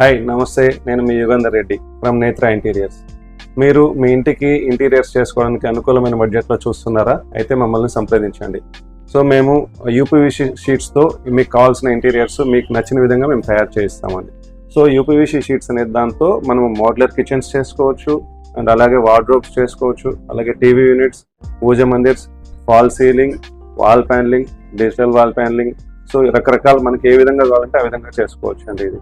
Hi నమస్తే నేను మీ యుగంధర్ రెడ్డి ఫ్రమ్ నేత్ర ఇంటీరియర్స్. మీరు మీ ఇంటికి ఇంటీరియర్స్ చేసుకోవడానికి అనుకూలమైన బడ్జెట్లో చూస్తున్నారా? అయితే మమ్మల్ని సంప్రదించండి. సో మేము యూపీవీసీ షీట్స్తో మీకు కావాల్సిన ఇంటీరియర్స్ మీకు నచ్చిన విధంగా మేము తయారు చేయిస్తామండి. సో యూపీవీసీ షీట్స్ అనే దాంతో మనం మోడ్యులర్ కిచెన్స్ చేసుకోవచ్చు అండ్ అలాగే వార్డ్రోబ్స్ చేసుకోవచ్చు అలాగే TV units puja mandirs fall ceiling wall panelling digital wall panelling. So రకరకాల మనకి ఏ విధంగా కావాలంటే ఆ విధంగా చేసుకోవచ్చు అండి ఇది.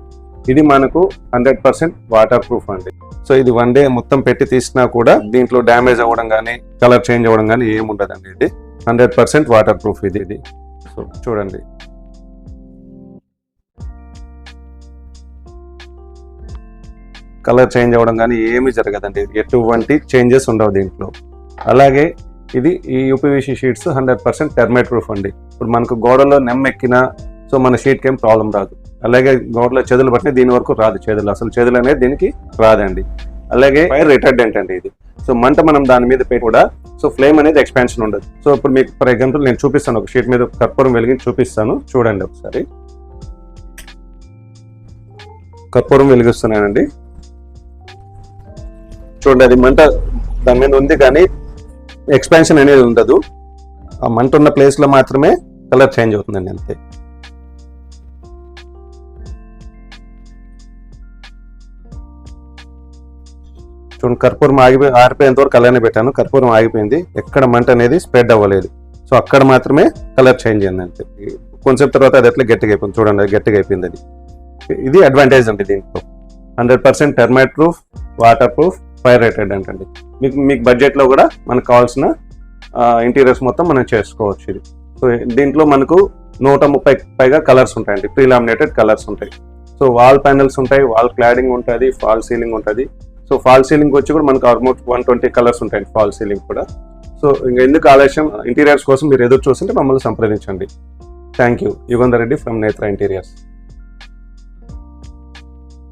ఇది మనకు హండ్రెడ్ పర్సెంట్ వాటర్ ప్రూఫ్ అండి. సో ఇది వన్ డే మొత్తం పెట్టి తీసినా కూడా దీంట్లో డ్యామేజ్ అవ్వడం కానీ కలర్ చేంజ్ అవ్వడం కానీ ఏమి ఉండదండి ఇది. హండ్రెడ్ పర్సెంట్ వాటర్ ప్రూఫ్ ఇది ఇది. సో చూడండి. కలర్ చేంజ్ అవ్వడం కానీ ఏమీ జరగదండి. ఎటువంటి చేంజెస్ ఉండవు దీంట్లో. అలాగే ఇది ఈ UPVC sheets hundred percent termite proof అండి. ఇప్పుడు మనకు గోడలో నెమ్మెక్కినా సో మన షీట్కి ఏం ప్రాబ్లం రాదు. అలాగే గోడలో చెదులు పట్టిన దీని వరకు రాదు చెదులు అసలు చెదులు అనేది దీనికి రాదండి. అలాగే ఫైర్ రిటర్డెంట్ అండి ఇది. సో మంట మనం దాని మీద పెట్టి కూడా సో ఫ్లేమ్ అనేది ఎక్స్పాన్షన్ ఉండదు. సో ఇప్పుడు మీకు ఫర్ ఎగ్జాంపుల్ నేను చూపిస్తాను ఒక షీట్ మీద కర్పూరం వెలిగించి చూపిస్తాను. చూడండి ఒకసారి. కర్పూరం వెలిగిస్తున్నానండి. చూడండి అది మంట దాని మీద ఉంది కానీ ఎక్స్పాన్షన్ అనేది ఉండదు. ఆ మంట ఉన్న ప్లేస్లో మాత్రమే కలర్ చేంజ్ అవుతుందండి అంతే. చూడండి కర్పూరం ఆగిపోయి ఆరిపోయేంత వరకు అలానే పెట్టాను. కర్పూరం ఆగిపోయింది. ఎక్కడ మంట అనేది స్ప్రెడ్ అవ్వలేదు. సో అక్కడ మాత్రమే కలర్ చేంజ్ అయింది అంతే. కొంచెం తర్వాత అది ఎట్లా గట్టిగా అయిపోయింది. చూడండి గట్టిగా అయిపోయింది అది. ఇది అడ్వాంటేజ్ అండి దీంట్లో. Hundred percent termite proof water proof fire rated అంటండి. మీకు మీకు బడ్జెట్లో కూడా మనకు కావాల్సిన ఇంటీరియర్స్ మొత్తం మనం చేసుకోవచ్చు ఇది. సో దీంట్లో మనకు నూట ముప్పై పైగా కలర్స్ ఉంటాయండి. ప్రీ లామినేటెడ్ కలర్స్ ఉంటాయి. సో వాల్ ప్యానల్స్ ఉంటాయి. వాల్ క్లాడింగ్ ఉంటుంది ఫాల్ సీలింగ్ ఉంటుంది. సో ఫాల్ సీలింగ్ వచ్చి కూడా మనకు ఆల్మోస్ట్ వన్ ట్వంటీ కలర్స్ ఉంటాయండి ఫాల్ సీలింగ్ కూడా. సో ఇంకా ఎందుకు ఆలస్యం? ఇంటీరియర్స్ కోసం మీరు ఎదురు చూస్తుంటే మమ్మల్ని సంప్రదించండి. Thank you Yugandhar Reddy from Netra interiors